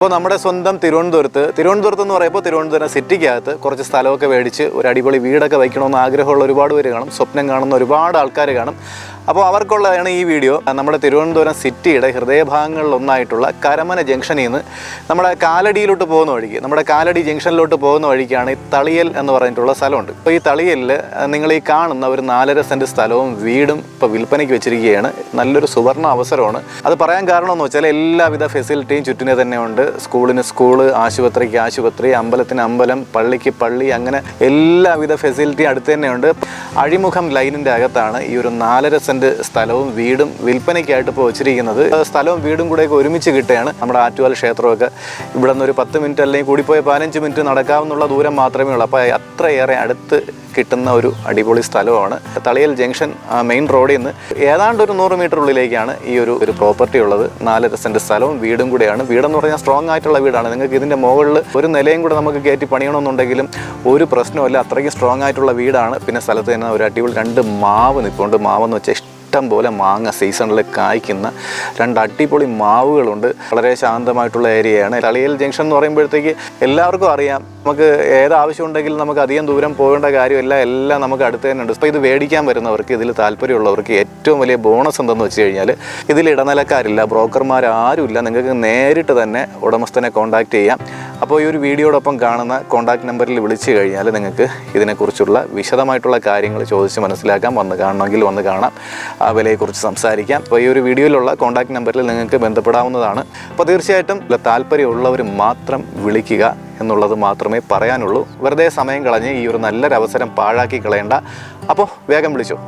അപ്പോൾ നമ്മുടെ സ്വന്തം തിരുവനന്തപുരത്ത് തിരുവനന്തപുരത്ത് എന്ന് പറയുമ്പോൾ തിരുവനന്തപുരം സിറ്റിക്കകത്ത് കുറച്ച് സ്ഥലമൊക്കെ മേടിച്ച് ഒരു അടിപൊളി വീടൊക്കെ വയ്ക്കണമെന്ന് ആഗ്രഹമുള്ള ഒരുപാട് പേര് കാണും സ്വപ്നം കാണുന്ന ഒരുപാട് ആൾക്കാർ കാണും. അപ്പോൾ അവർക്കുള്ളതാണ് ഈ വീഡിയോ. നമ്മുടെ തിരുവനന്തപുരം സിറ്റിയുടെ ഹൃദയഭാഗങ്ങളിലൊന്നായിട്ടുള്ള കരമന ജംഗ്ഷനിൽ നിന്ന് നമ്മുടെ കാലടിയിലോട്ട് പോകുന്ന വഴിക്ക് നമ്മുടെ കാലടി ജംഗ്ഷനിലോട്ട് പോകുന്ന വഴിക്കാണ് ഈ തളിയൽ എന്ന് പറഞ്ഞിട്ടുള്ള സ്ഥലമുണ്ട്. അപ്പോൾ ഈ തളിയലിൽ നിങ്ങൾ ഈ കാണുന്ന ഒരു നാലര സെന്റ് സ്ഥലവും വീടും ഇപ്പോൾ വിൽപ്പനയ്ക്ക് വെച്ചിരിക്കുകയാണ്. നല്ലൊരു സുവർണ അവസരമാണ്. അത് പറയാൻ കാരണമെന്ന് വെച്ചാൽ എല്ലാവിധ ഫെസിലിറ്റിയും ചുറ്റിനെ തന്നെ ഉണ്ട്. സ്കൂളിന് സ്കൂൾ ആശുപത്രിക്ക് ആശുപത്രി അമ്പലത്തിന് അമ്പലം പള്ളിക്ക് പള്ളി അങ്ങനെ എല്ലാവിധ ഫെസിലിറ്റിയും അടുത്ത് തന്നെയുണ്ട് അഴിമുഖം ലൈനിന്റെ അകത്താണ് ഈ ഒരു നാലര സെന്റ് സ്ഥലവും വീടും വിൽപ്പനയ്ക്കായിട്ട് ഇപ്പോൾ വെച്ചിരിക്കുന്നത്. സ്ഥലവും വീടും കൂടെയൊക്കെ ഒരുമിച്ച് കിട്ടുകയാണ് നമ്മുടെ ആറ്റുകാൽ ക്ഷേത്രമൊക്കെ. ഇവിടെ നിന്ന് ഒരു പത്ത് മിനിറ്റ് അല്ലെങ്കിൽ കൂടിപ്പോയ പതിനഞ്ച് മിനിറ്റ് നടക്കാവുന്നുള്ള ദൂരം മാത്രമേ ഉള്ളൂ. അപ്പോൾ അത്രയേറെ അടുത്ത് കിട്ടുന്ന ഒരു അടിപൊളി സ്ഥലമാണ്. തളിയൽ ജംഗ്ഷൻ മെയിൻ റോഡിൽ നിന്ന് ഏതാണ്ട് ഒരു നൂറ് മീറ്റർ ഉള്ളിലേക്കാണ് ഈ ഒരു ഒരു പ്രോപ്പർട്ടി ഉള്ളത്. നാലര സെന്റ് സ്ഥലവും വീടും കൂടെയാണ്. വീടെന്ന് പറഞ്ഞാൽ സ്ട്രോങ് ആയിട്ടുള്ള വീടാണ്. നിങ്ങൾക്ക് ഇതിന്റെ മുകളിൽ ഒരു നിലയും കൂടെ നമുക്ക് കയറ്റി പണിയണമെന്നുണ്ടെങ്കിലും ഒരു പ്രശ്നമല്ല അത്രയ്ക്ക് സ്ട്രോങ് ആയിട്ടുള്ള വീടാണ്. പിന്നെ സ്ഥലത്ത് തന്നെ ഒരു അടിപൊളി രണ്ട് മാവ് നിൽപ്പുണ്ട് മാവെന്ന് വെച്ചാൽ ഇഷ്ടം പോലെ മാങ്ങ സീസണിൽ കായ്ക്കുന്ന രണ്ട് അടിപൊളി മാവുകളുണ്ട്. വളരെ ശാന്തമായിട്ടുള്ള ഏരിയയാണ്. തളിയൽ ജംഗ്ഷൻ എന്ന് പറയുമ്പോഴത്തേക്ക് എല്ലാവർക്കും അറിയാം. നമുക്ക് ഏതാവശ്യം ഉണ്ടെങ്കിലും നമുക്ക് അധികം ദൂരം പോകേണ്ട കാര്യമല്ല. എല്ലാം നമുക്ക് അടുത്ത് തന്നെ ഉണ്ട് ഇപ്പോൾ ഇത് മേടിക്കാൻ വരുന്നവർക്ക് ഇതിൽ താല്പര്യമുള്ളവർക്ക് ഏറ്റവും വലിയ ബോണസ് എന്തെന്ന് വെച്ച് കഴിഞ്ഞാൽ ഇതിൽ ഇടനിലക്കാരില്ല ബ്രോക്കർമാരാരുമില്ല. നിങ്ങൾക്ക് നേരിട്ട് തന്നെ ഉടമസ്ഥനെ കോൺടാക്റ്റ് ചെയ്യാം. അപ്പോൾ ഈ ഒരു വീഡിയോടൊപ്പം കാണുന്ന കോൺടാക്ട് നമ്പറിൽ വിളിച്ചു കഴിഞ്ഞാൽ നിങ്ങൾക്ക് ഇതിനെക്കുറിച്ചുള്ള വിശദമായിട്ടുള്ള കാര്യങ്ങൾ ചോദിച്ച് മനസ്സിലാക്കാം. വന്ന് കാണണമെങ്കിൽ വന്ന് കാണാം. ആ വിലയെക്കുറിച്ച് സംസാരിക്കാം. അപ്പോൾ ഈ ഒരു വീഡിയോയിലുള്ള കോൺടാക്ട് നമ്പറിൽ നിങ്ങൾക്ക് ബന്ധപ്പെടാവുന്നതാണ്. അപ്പോൾ തീർച്ചയായിട്ടും താല്പര്യമുള്ളവർ മാത്രം വിളിക്കുക എന്നുള്ളത് മാത്രമേ പറയാനുള്ളൂ. വെറുതെ സമയം കളഞ്ഞ് ഈ ഒരു നല്ലൊരവസരം പാഴാക്കി കളയേണ്ട. അപ്പോൾ വേഗം വിളിച്ചോ.